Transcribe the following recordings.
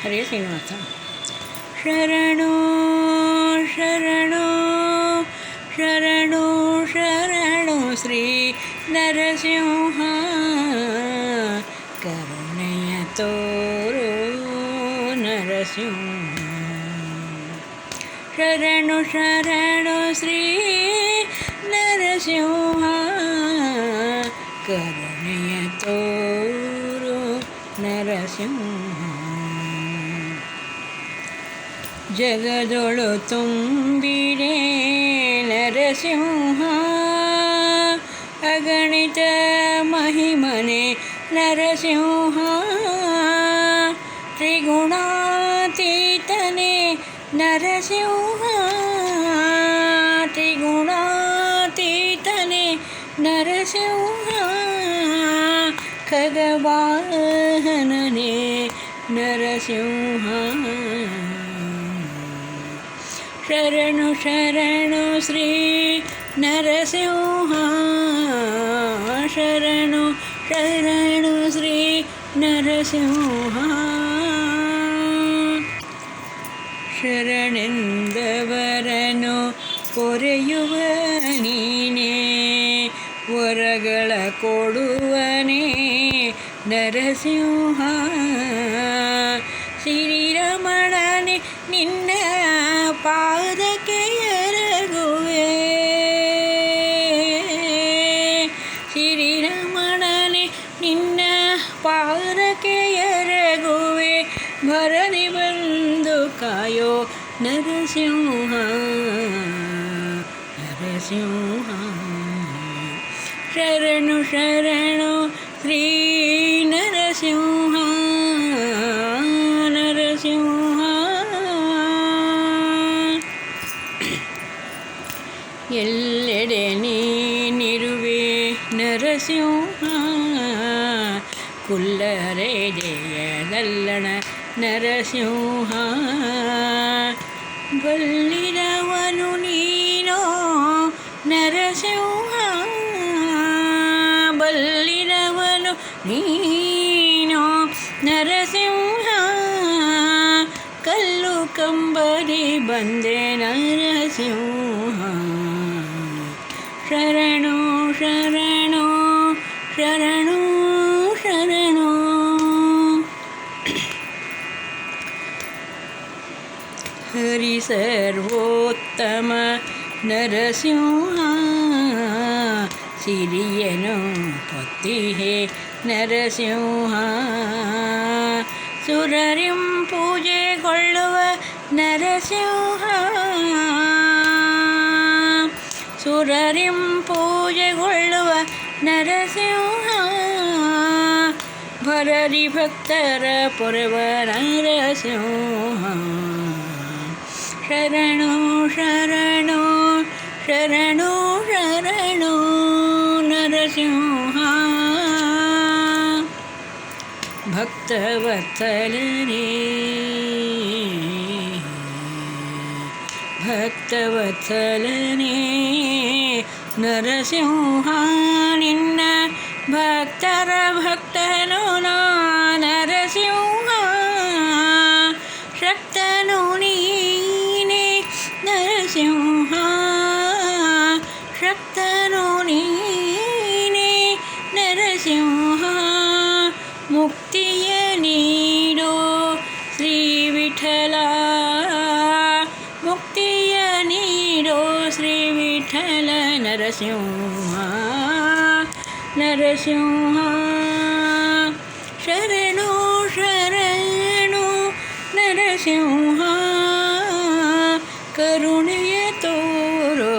हरे श्रीनिवास शरण शरण शरण शरण श्री नरसिंह करुण्य नर सिंह शरण शरण श्री नरसिंह करुण्य नर सिंह ಜಗದೊಳು ತುಂಬಿರೇ ನರಸಿಂಹ ಅಗಣಿತ ಮಹಿಮನೆ ನರಸಿಂಹ ತ್ರಿಗುಣಾತೀತನೆ ನರಸಿಂಹ ತ್ರಿಗುಣಾತೀತನೆ ನರಸಿಂಹ ಖಗವಾಹನನೆ ನರಸಿಂಹ ശരണു ശരണു ശ്രീ നരസിംഹ ശരണു ശരണു ശ്രീ നരസിംഹ ശരണെന്തവരനു പൊರೆയുവ നീನೇ ವರಗಳ നരസിംഹ ನರಸಿಂಹ ಶ್ರೀರಮಣನೇ ഭരണി ಬಂದು ಕಾಯೋ ನರಸಿಂಹ ನರಸಿಂಹ ಶರಣು ಶರಣು ಶ್ರೀ ನರಸಿಂಹ ನರಸಿಂಹ ಎಲ್ಲೆಡೆ ನೀನಿರುವೆ ನರಸಿಂಹ ಕುಲ್ಲರೆ ಜಯದಲ್ಲಣ నరసింహ బల్లినవను నీనో నరసింహ బల్లినవను నీనో నరసింహ కల్లు కంబరి ಬಂದೆ ನರಸಿಂಹ ಶರ ஹரி சர்வோத்தம நரசிம்ஹா சிறியனும் பத்திஹே நரசிம்ஹா சுரரிம் பூஜை கொள்ளுவ நரசிம்ஹா சுரரிம் பூஜை கொள்ளுவ நரசிம்ஹா பரரி பக்தர पुरवर नरसिंहा ശരണോ ശരണോ ശരണോ ശരണോ നരസിംഹ ഭക്തവത്സലനേ ഭക്തവത്സലനേ നരസിംഹ നിന്ന ഭക്തര ഭക്തനോ നരസിംഹ ಮುಕ್ತಿಯ ನೀಡು ಶ್ರೀ ವಿಠಲ ಮುಕ್ತಿಯ ನೀಡು ಶ್ರೀ ವಿಠಲ ನರಸಿಂಹ ನರಸಿಂಹ ಶರಣು ಶರಣು ನರಸಿಂಹ ಕರುಣೆಯ ತೋರೋ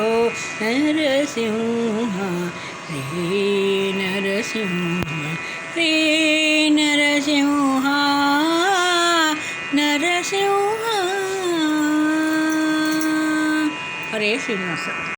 ನರಸಿಂಹ ಶ್ರೀ ನರಸಿಂಹ ಶ್ರೀ しよう。हरे श्रीनिवास